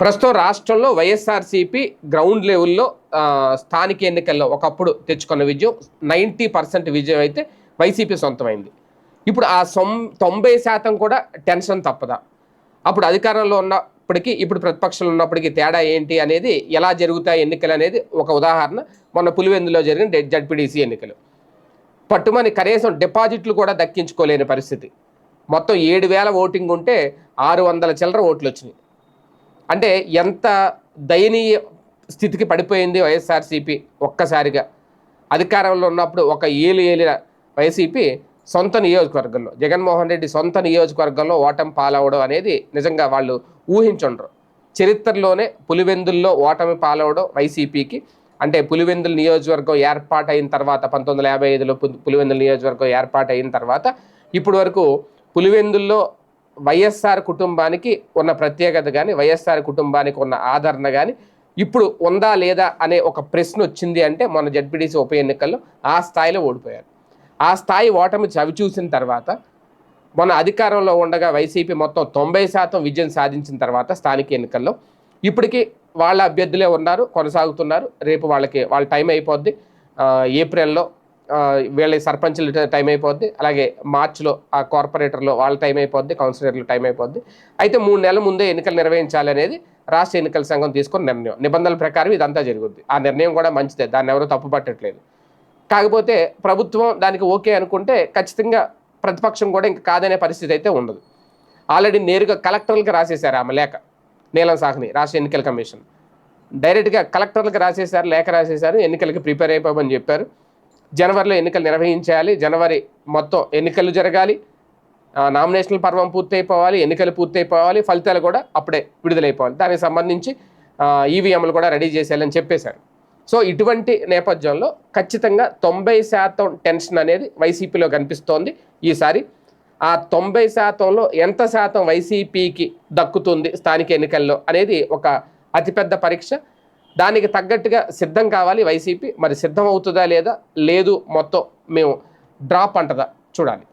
ప్రస్తుతం రాష్ట్రంలో వైఎస్ఆర్సీపీ గ్రౌండ్ లెవెల్లో స్థానిక ఎన్నికల్లో ఒకప్పుడు తెచ్చుకున్న విజయం నైంటీ పర్సెంట్ విజయం అయితే వైసీపీ సొంతమైంది. ఇప్పుడు ఆ సొం తొంభై శాతం కూడా టెన్షన్ తప్పదా? అప్పుడు అధికారంలో ఉన్నప్పటికీ ఇప్పుడు ప్రతిపక్షంలో ఉన్నప్పటికీ తేడా ఏంటి అనేది ఎలా జరుగుతాయి ఎన్నికలు అనేది ఒక ఉదాహరణ. మొన్న పులివెందులో జరిగిన జడ్పీడీసీ ఎన్నికలు. పట్టుమని కనీసం డిపాజిట్లు కూడా దక్కించుకోలేని పరిస్థితి. మొత్తం ఏడు వేల ఓటింగ్ ఉంటే ఆరు వందల చిల్లర ఓట్లు వచ్చినాయి. అంటే ఎంత దయనీయ స్థితికి పడిపోయింది వైఎస్ఆర్సీపీ ఒక్కసారిగా? అధికారంలో ఉన్నప్పుడు ఒక ఏలు ఏలిన వైసీపీ సొంత నియోజకవర్గంలో జగన్మోహన్ రెడ్డి సొంత నియోజకవర్గంలో ఓటమి పాలవడం అనేది నిజంగా వాళ్ళు ఊహించుండరు. చరిత్రలోనే పులివెందుల్లో ఓటమి పాలవడం వైసీపీకి అంటే పులివెందుల నియోజకవర్గం ఏర్పాటు అయిన తర్వాత పంతొమ్మిది వందల యాభై ఐదులో పులివెందుల నియోజకవర్గం ఏర్పాటు అయిన తర్వాత ఇప్పటి వరకు పులివెందుల్లో వైఎస్ఆర్ కుటుంబానికి ఉన్న ప్రత్యేకత కానీ వైఎస్ఆర్ కుటుంబానికి ఉన్న ఆదరణ కానీ ఇప్పుడు ఉందా లేదా అనే ఒక ప్రశ్న వచ్చింది అంటే మొన్న జడ్పీటీసీ ఉప ఎన్నికల్లో ఆ స్థాయిలో ఓడిపోయారు. ఆ స్థాయి ఓటమి చవి చూసిన తర్వాత మొన్న అధికారంలో ఉండగా వైసీపీ మొత్తం తొంభై శాతం విజయం సాధించిన తర్వాత స్థానిక ఎన్నికల్లో ఇప్పటికీ వాళ్ళ అభ్యర్థులే ఉన్నారు కొనసాగుతున్నారు. రేపు వాళ్ళకి వాళ్ళ టైం అయిపోద్ది. ఏప్రిల్లో వీళ్ళ సర్పంచుల టైం అయిపోద్ది. అలాగే మార్చిలో ఆ కార్పొరేటర్లో వాళ్ళ టైం అయిపోద్ది కౌన్సిలర్లు టైం అయిపోద్ది. అయితే మూడు నెలల ముందే ఎన్నికలు నిర్వహించాలి అనేది రాష్ట్ర ఎన్నికల సంఘం తీసుకున్న నిర్ణయం. నిబంధనల ప్రకారం ఇదంతా జరుగుద్ది. ఆ నిర్ణయం కూడా మంచిదే. దాన్ని ఎవరూ తప్పు పట్టట్లేదు. కాకపోతే ప్రభుత్వం దానికి ఓకే అనుకుంటే ఖచ్చితంగా ప్రతిపక్షం కూడా ఇంకా కాదనే పరిస్థితి అయితే ఉండదు. ఆల్రెడీ నేరుగా కలెక్టర్లకు రాసేశారు ఆమె లేఖ. నీలం సాహ్ని రాష్ట్ర ఎన్నికల కమిషన్. డైరెక్ట్గా కలెక్టర్లకు రాసేశారు లేఖ రాసేశారు ఎన్నికలకి ప్రిపేర్ అయిపోమని చెప్పారు. జనవరిలో ఎన్నికలు నిర్వహించాలి. జనవరి మొత్తం ఎన్నికలు జరగాలి. నామినేషన్ల పర్వం పూర్తయిపోవాలి. ఎన్నికలు పూర్తయిపోవాలి. ఫలితాలు కూడా అప్పుడే విడుదలైపోవాలి. దానికి సంబంధించి ఈవీఎంలు కూడా రెడీ చేసేయాలని చెప్పేశారు. సో ఇటువంటి నేపథ్యంలో ఖచ్చితంగా తొంభై శాతం టెన్షన్ అనేది వైసీపీలో కనిపిస్తోంది ఈసారి. ఆ తొంభై శాతంలో ఎంత శాతం వైసీపీకి దక్కుతుంది స్థానిక ఎన్నికల్లో అనేది ఒక అతిపెద్ద పరీక్ష. దానికి తగ్గట్టుగా సిద్ధం కావాలి వైసీపీ. మరి సిద్ధం అవుతుందా లేదా? లేదు మొత్తం మేము డ్రాప్ అంటదా? చూడాలి.